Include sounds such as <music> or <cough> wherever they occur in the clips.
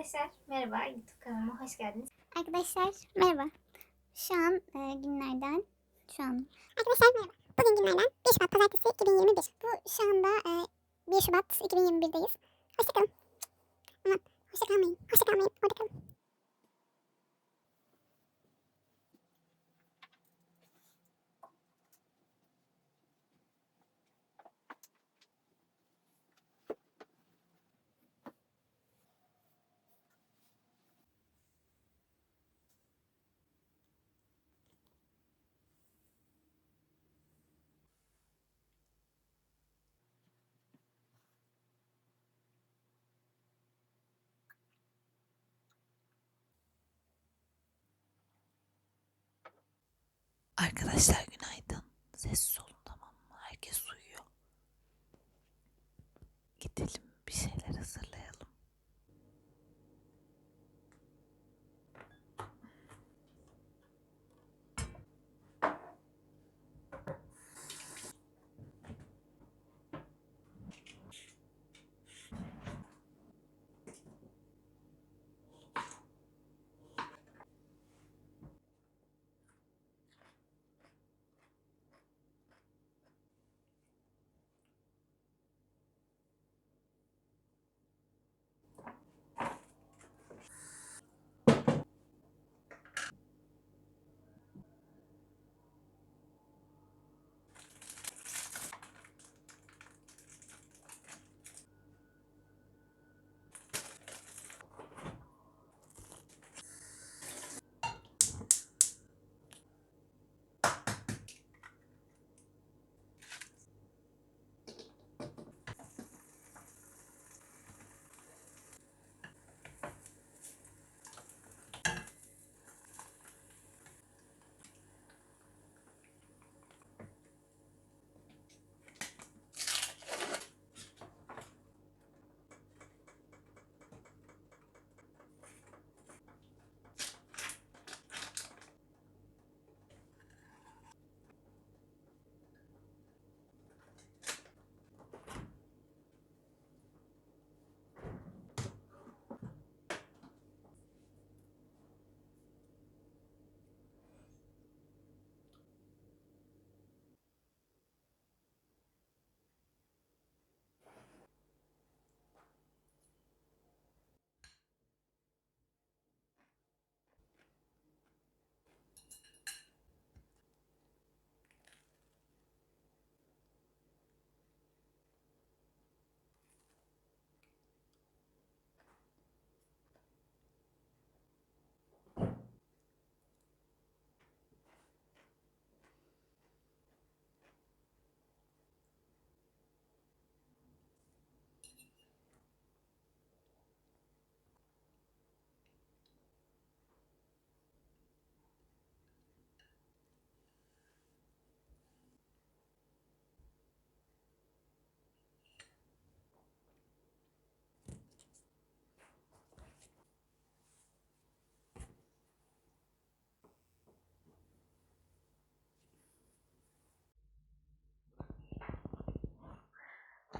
Arkadaşlar merhaba YouTube kanalıma hoş geldiniz. Arkadaşlar merhaba. Şu an e, günlerden şu an. Arkadaşlar merhaba. Bugün günlerden 1 Şubat Pazartesi 2021. Bu şu anda e, 1 Şubat 2021'deyiz. Hoşçakalın. Aman hoşçakalmayın. Hoşçakalmayın. Orada Arkadaşlar günaydın. Sessiz olun tamam mı? Herkes uyuyor. Gidelim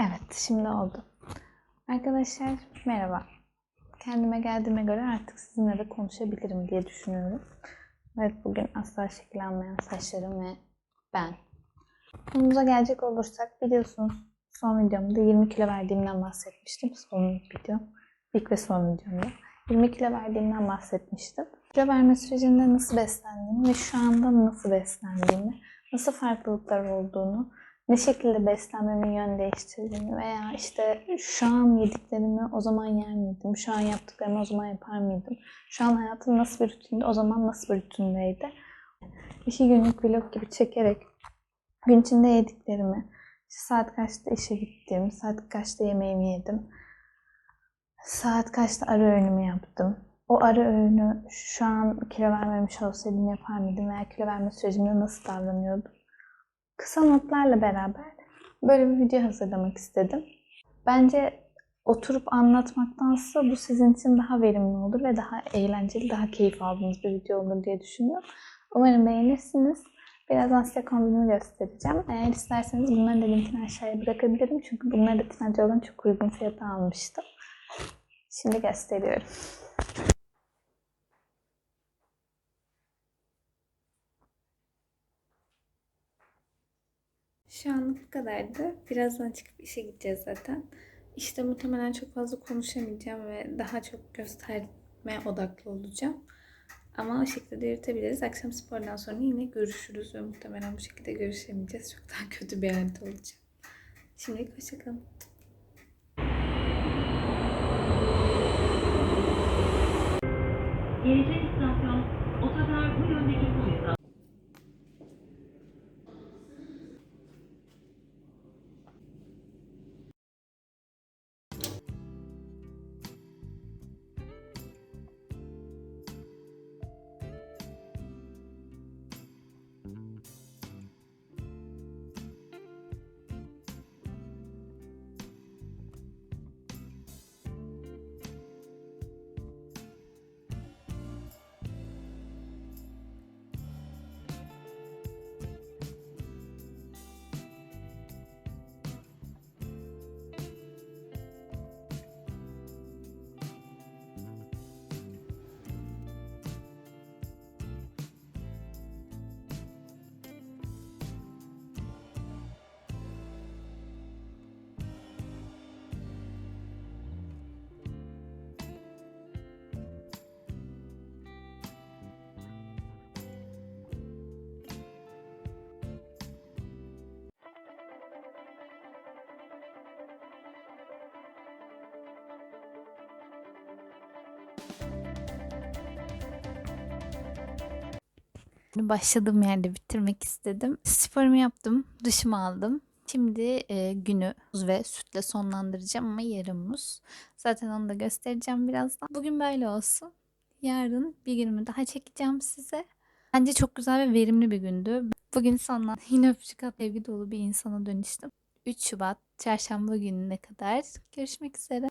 Evet, şimdi oldu. Arkadaşlar merhaba. Kendime geldiğime göre artık sizinle de konuşabilirim diye düşünüyorum. Evet, bugün asla şekillenmeyen saçlarım ve ben. Konumuza gelecek olursak biliyorsunuz son videomda 20 kilo verdiğimden bahsetmiştim. Son video. İlk ve son videomda. 20 kilo verdiğimden bahsetmiştim. Kilo verme sürecinde nasıl beslendiğimi ve şu anda nasıl beslendiğimi, nasıl farklılıklar olduğunu, ne şekilde beslenmemin yön değiştirdiğini veya işte şu an yediklerimi o zaman yer miydim, şu an yaptıklarımı o zaman yapar mıydım, şu an hayatım nasıl bir rutinde, o zaman nasıl bir rutindeydi. İki günlük vlog gibi çekerek gün içinde yediklerimi, işte saat kaçta işe gittim, saat kaçta yemeğimi yedim, saat kaçta ara öğünümü yaptım, o ara öğünü şu an kilo vermemiş olsaydım yapar mıydım veya kilo verme sürecimde nasıl davranıyordum? Kısa notlarla beraber böyle bir video hazırlamak istedim. Bence oturup anlatmaktansa bu sizin için daha verimli olur ve daha eğlenceli, daha keyif aldığınız bir video olur diye düşünüyorum. Umarım beğenirsiniz. Birazdan size kombinimi göstereceğim. Eğer isterseniz bunların da linkini aşağıya bırakabilirim. Çünkü bunları da Trendyol'dan çok uygun fiyata almıştım. Şimdi gösteriyorum. Şu anlık bu kadardı. Birazdan çıkıp işe gideceğiz zaten. İşte muhtemelen çok fazla konuşamayacağım ve daha çok gösterme odaklı olacağım. Ama o şekilde de yürütebiliriz. Akşam spordan sonra yine görüşürüz ve muhtemelen bu şekilde görüşemeyeceğiz. Çok daha kötü bir halde olacağım. Şimdilik hoşçakalın. Gelecek istasyon otogar bu yöndeki Başladığım yerde bitirmek istedim. Sporumu yaptım, duşumu aldım. Şimdi e, günü muz ve sütle sonlandıracağım ama yarım muz. Zaten onu da göstereceğim birazdan. Bugün böyle olsun. Yarın bir günümü daha çekeceğim size. Bence çok güzel ve verimli bir gündü. Bugün sonlan <laughs> yine öpücük at sevgi dolu bir insana dönüştüm. 3 Şubat çarşamba gününe kadar görüşmek üzere.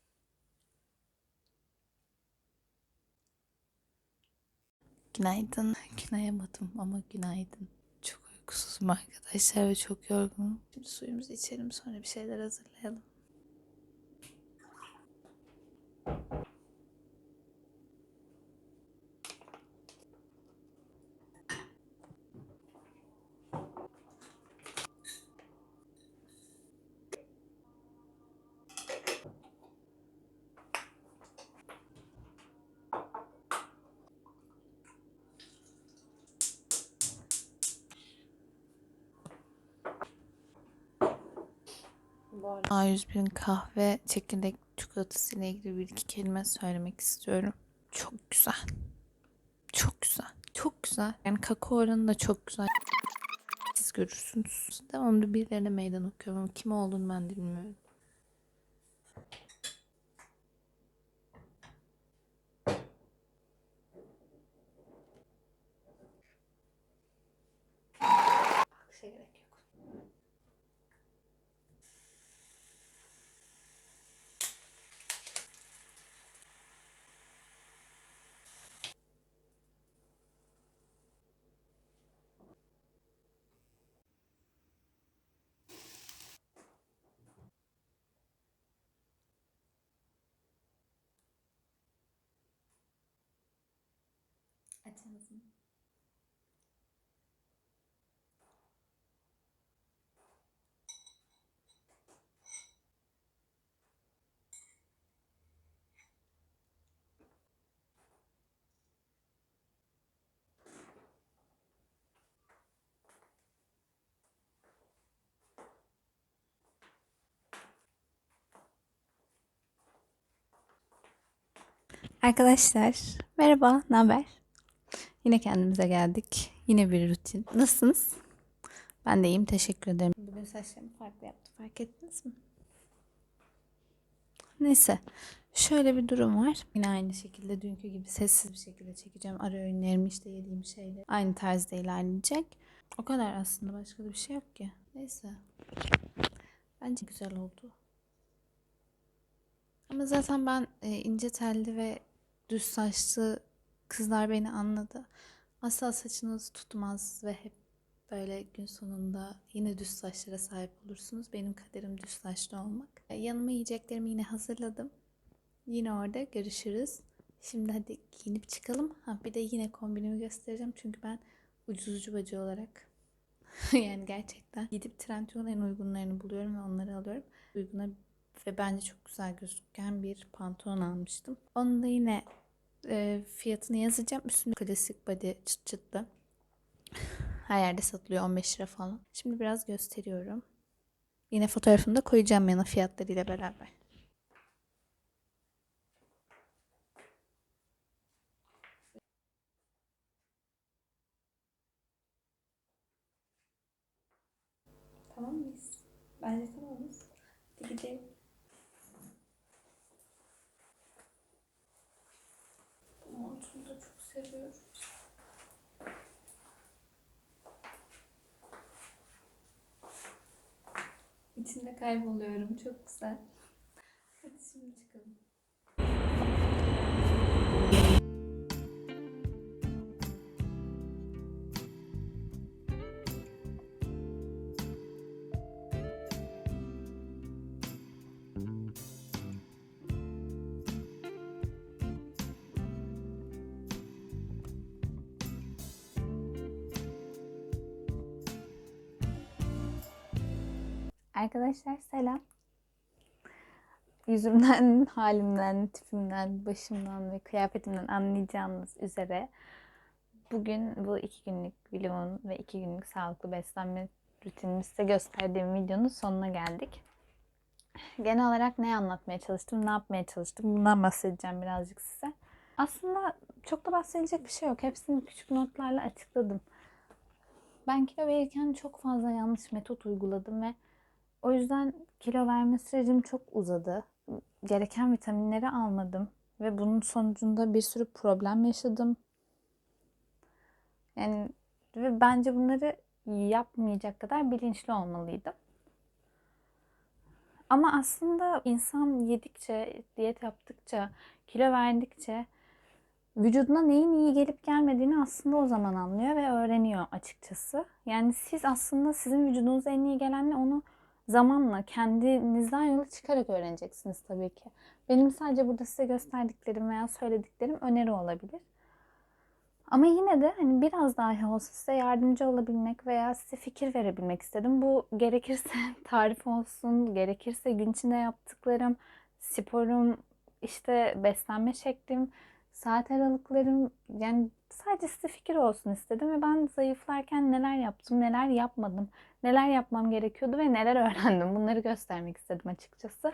Günaydın. Günayamadım ama günaydın. Çok uykusuzum arkadaşlar ve çok yorgunum. Şimdi suyumuzu içelim sonra bir şeyler hazırlayalım. A101'in kahve çekirdek çikolatası ile ilgili bir iki kelime söylemek istiyorum. Çok güzel. Çok güzel. Çok güzel. Yani kakao oranı da çok güzel. Siz görürsünüz. Devamlı birilerine meydan okuyorum ama kim olduğunu ben bilmiyorum. Ağzını. Arkadaşlar merhaba, ne haber? Yine kendimize geldik. Yine bir rutin. Nasılsınız? Ben de iyiyim, teşekkür ederim. Bugün saçlarımı farklı yaptım, fark ettiniz mi? Neyse, şöyle bir durum var. Yine aynı şekilde dünkü gibi sessiz bir şekilde çekeceğim. Ara öğünlerimi işte yediğim şeyleri. Aynı tarzda ilerleyecek. O kadar aslında başka da bir şey yok ki. Neyse. Bence güzel oldu. Ama zaten ben e, ince telli ve düz saçlı kızlar beni anladı. Asla saçınız tutmaz ve hep böyle gün sonunda yine düz saçlara sahip olursunuz. Benim kaderim düz saçlı olmak. E, yanıma yiyeceklerimi yine hazırladım. Yine orada görüşürüz. Şimdi hadi giyinip çıkalım. Ha bir de yine kombinimi göstereceğim. Çünkü ben ucuzcu bacı olarak <laughs> yani gerçekten gidip Trendyol'un en uygunlarını buluyorum ve onları alıyorum. Uyguna ve bence çok güzel gözüken bir pantolon almıştım. Onun da yine e, fiyatını yazacağım. Üstünde klasik body çıt çıtlı. Her yerde satılıyor 15 lira falan. Şimdi biraz gösteriyorum. Yine fotoğrafını da koyacağım yana fiyatlarıyla beraber. Tamam mıyız? Bence tamamız. Hadi gidelim. Bu montunu da çok seviyorum. İçinde kayboluyorum. Çok güzel. Arkadaşlar selam. Yüzümden, <laughs> halimden, tipimden, başımdan ve kıyafetimden anlayacağınız üzere bugün bu iki günlük vlogun ve iki günlük sağlıklı beslenme rutinimi size gösterdiğim videonun sonuna geldik. Genel olarak ne anlatmaya çalıştım, ne yapmaya çalıştım bundan bahsedeceğim birazcık size. Aslında çok da bahsedecek bir şey yok. Hepsini küçük notlarla açıkladım. Ben kilo verirken çok fazla yanlış metot uyguladım ve o yüzden kilo verme sürecim çok uzadı. Gereken vitaminleri almadım ve bunun sonucunda bir sürü problem yaşadım. Yani ve bence bunları yapmayacak kadar bilinçli olmalıydım. Ama aslında insan yedikçe, diyet yaptıkça, kilo verdikçe vücuduna neyin iyi gelip gelmediğini aslında o zaman anlıyor ve öğreniyor açıkçası. Yani siz aslında sizin vücudunuza en iyi gelenle onu zamanla kendinizden yola çıkarak öğreneceksiniz tabii ki. Benim sadece burada size gösterdiklerim veya söylediklerim öneri olabilir. Ama yine de hani biraz daha olsa size yardımcı olabilmek veya size fikir verebilmek istedim. Bu gerekirse <laughs> tarif olsun, gerekirse gün içinde yaptıklarım, sporum, işte beslenme şeklim, saat aralıklarım yani sadece size fikir olsun istedim ve ben zayıflarken neler yaptım, neler yapmadım, neler yapmam gerekiyordu ve neler <laughs> öğrendim bunları göstermek istedim açıkçası.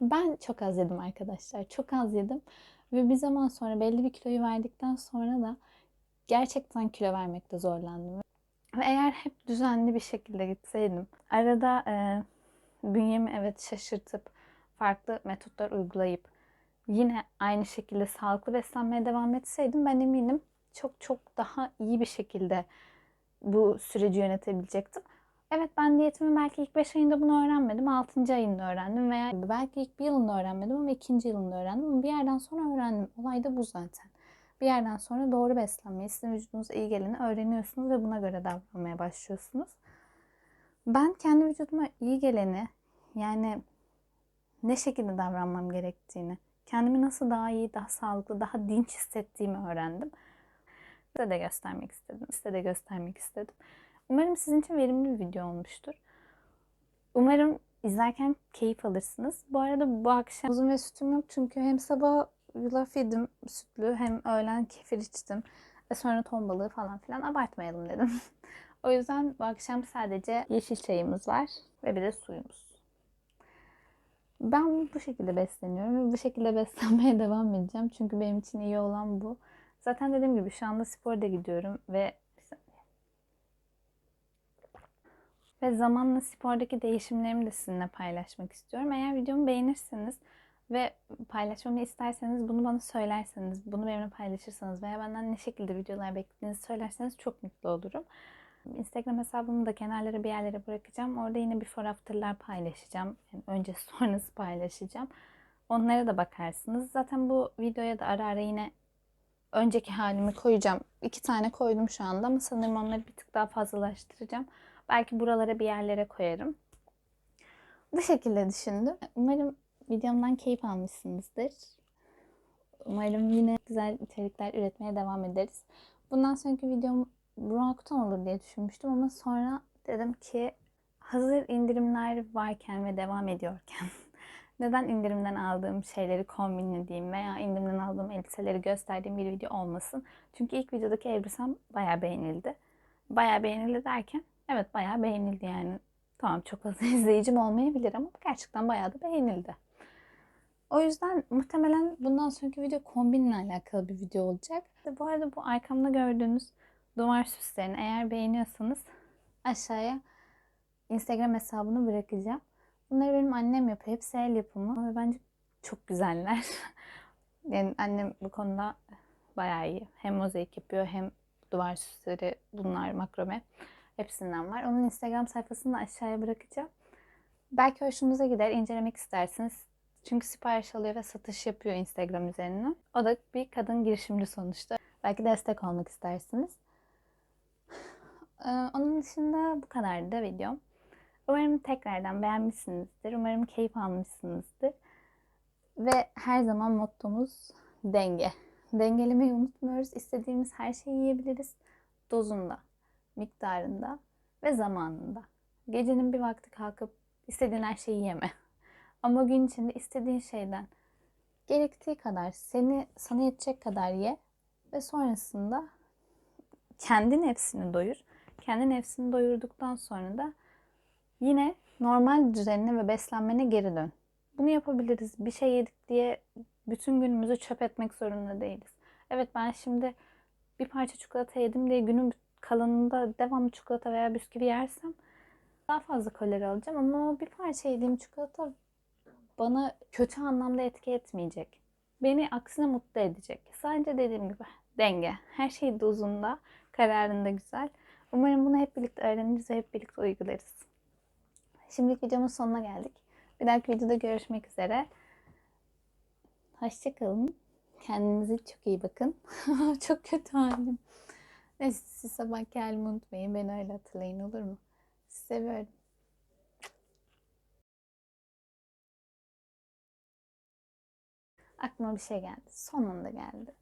Ben çok az yedim arkadaşlar. Çok az yedim. Ve bir zaman sonra belli bir kiloyu verdikten sonra da gerçekten kilo vermekte zorlandım. Ve eğer hep düzenli bir şekilde gitseydim, arada e, bünyemi evet şaşırtıp farklı metotlar uygulayıp yine aynı şekilde sağlıklı beslenmeye devam etseydim ben eminim çok çok daha iyi bir şekilde bu süreci yönetebilecektim. Evet ben diyetimin belki ilk 5 ayında bunu öğrenmedim. 6. ayında öğrendim veya belki ilk bir yılında öğrenmedim ama ikinci yılında öğrendim. Bir yerden sonra öğrendim. Olay da bu zaten. Bir yerden sonra doğru beslenmeyi, sizin vücudunuza iyi geleni öğreniyorsunuz ve buna göre davranmaya başlıyorsunuz. Ben kendi vücuduma iyi geleni yani ne şekilde davranmam gerektiğini, kendimi nasıl daha iyi, daha sağlıklı, daha dinç hissettiğimi öğrendim. Size de göstermek istedim. Size de göstermek istedim. Umarım sizin için verimli bir video olmuştur. Umarım izlerken keyif alırsınız. Bu arada bu akşam uzun ve sütüm yok çünkü hem sabah yulaf yedim sütlü hem öğlen kefir içtim. Ve sonra ton balığı falan filan abartmayalım dedim. <laughs> o yüzden bu akşam sadece yeşil çayımız var ve bir de suyumuz. Ben bu şekilde besleniyorum ve bu şekilde beslenmeye <laughs> devam edeceğim. Çünkü benim için iyi olan bu. Zaten dediğim gibi şu anda spora da gidiyorum ve ve zamanla spordaki değişimlerimi de sizinle paylaşmak istiyorum. Eğer videomu beğenirseniz ve paylaşmamı isterseniz bunu bana söylerseniz, bunu benimle paylaşırsanız veya benden ne şekilde videolar beklediğinizi söylerseniz çok mutlu olurum. Instagram hesabımı da kenarlara bir yerlere bırakacağım. Orada yine before after'lar paylaşacağım. Yani önce <laughs> sonrası paylaşacağım. Onlara da bakarsınız. Zaten bu videoya da ara ara yine önceki halimi koyacağım. İki tane koydum şu anda ama sanırım onları bir tık daha fazlalaştıracağım. Belki buralara bir yerlere koyarım. Bu şekilde düşündüm. Umarım videomdan keyif almışsınızdır. Umarım yine güzel içerikler üretmeye devam ederiz. Bundan sonraki videom Bruno Kutan olur diye düşünmüştüm ama sonra dedim ki hazır indirimler varken ve devam ediyorken <laughs> neden indirimden aldığım şeyleri kombinlediğim veya indirimden aldığım elbiseleri gösterdiğim bir video olmasın. Çünkü ilk videodaki elbisem bayağı beğenildi. Bayağı beğenildi derken evet bayağı beğenildi yani. Tamam çok fazla <laughs> izleyicim olmayabilir ama gerçekten bayağı da beğenildi. O yüzden muhtemelen bundan sonraki video kombinle alakalı bir video olacak. Bu arada bu arkamda gördüğünüz duvar süslerini eğer beğeniyorsanız aşağıya Instagram hesabını bırakacağım. Bunları benim annem yapıyor. Hepsi el yapımı ve bence çok güzeller. <laughs> yani annem bu konuda bayağı iyi. Hem mozaik yapıyor hem duvar süsleri bunlar makrome. Hepsinden var. Onun Instagram sayfasını da aşağıya bırakacağım. Belki hoşunuza gider, incelemek istersiniz. Çünkü sipariş alıyor ve satış yapıyor Instagram üzerinden. O da bir kadın girişimci sonuçta. Belki destek olmak istersiniz. Ee, Onun dışında bu kadardı videom. Umarım tekrardan beğenmişsinizdir. Umarım keyif almışsınızdır. Ve her zaman mottomuz denge. Dengelemeyi unutmuyoruz. İstediğimiz her şeyi yiyebiliriz. Dozunda, miktarında ve zamanında. Gecenin bir vakti kalkıp istediğin her şeyi yeme. <laughs> Ama gün içinde istediğin şeyden gerektiği kadar seni sana yetecek kadar ye ve sonrasında kendi nefsini doyur. Kendi nefsini doyurduktan sonra da yine normal düzenine ve beslenmene geri dön. Bunu yapabiliriz. Bir şey yedik diye bütün günümüzü çöp etmek zorunda değiliz. Evet ben şimdi bir parça çikolata yedim diye günün kalanında devamlı çikolata veya bisküvi yersem daha fazla kalori alacağım ama o bir parça yediğim çikolata bana kötü anlamda etki etmeyecek. Beni aksine mutlu edecek. Sadece dediğim gibi denge. Her şey dozunda, kararında güzel. Umarım bunu hep birlikte öğreniriz ve hep birlikte uygularız. Şimdilik videomun sonuna geldik. Bir dahaki videoda görüşmek üzere. Hoşçakalın. Kendinize çok iyi bakın. <laughs> çok kötü halim. Neyse siz sabah halimi unutmayın. Beni öyle hatırlayın olur mu? Sizi seviyorum. Aklıma bir şey geldi. Sonunda geldi.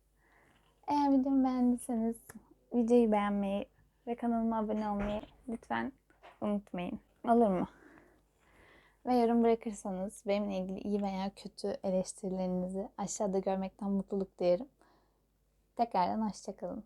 Eğer videomu beğendiyseniz videoyu beğenmeyi ve kanalıma abone olmayı lütfen unutmayın. Olur mu? Ve yorum bırakırsanız benimle ilgili iyi veya kötü eleştirilerinizi aşağıda görmekten mutluluk duyarım. Tekrardan hoşçakalın.